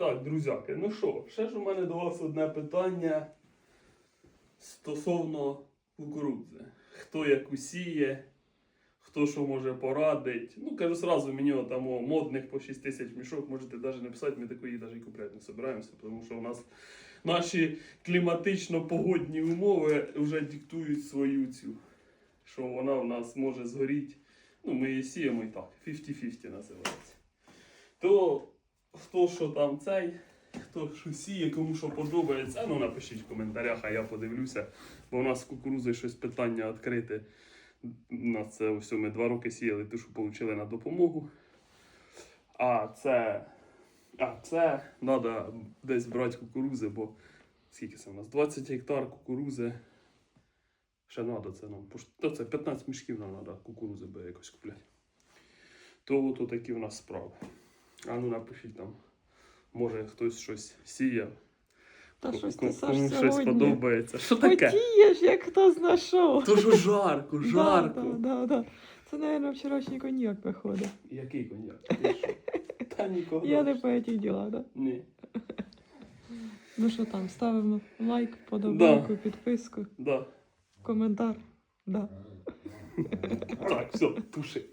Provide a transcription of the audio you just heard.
Так, друзяки, ну що, ще ж у мене до вас одне питання стосовно кукурудзи. Хто яку сіє, хто що може порадить. Ну, кажу сразу, мені там модних по 6 тисяч мішок можете навіть не писати, ми такої навіть купляти не собираємося, тому що у нас наші кліматично-погодні умови вже диктують свою цю, що вона у нас може згоріти. Ну, ми її сіємо і так, 50-50 називається. То хто що там цей, хто що сіє, кому що подобається, ну напишіть в коментарях, а я подивлюся. Бо у нас з кукурузи щось питання відкрите. У нас це ось ми два роки сіяли, ту, що отримали на допомогу. А це. А це треба десь брати кукурузи, бо скільки це у нас? 20 гектар кукурузи. Ще треба це нам. Та це 15 мішків нам треба кукурузи би якось купляти. То от такі в нас справи. А ну напишіть там. Може хтось щось сіяв. Та щось ти Саш кому щось сьогодні. подобається. Що таке? Потієш, як хто знайшов. То що жарко, жарко. Да, да, да, да. Це, мабуть, вчорашній коньяк виходить. Який коньяк? Ти що? Та нікого. Я не по этих ділах, да? Ні. Ну що там, ставимо лайк, подобайку, підписку, Да. коментар. Да. Так, все, туши.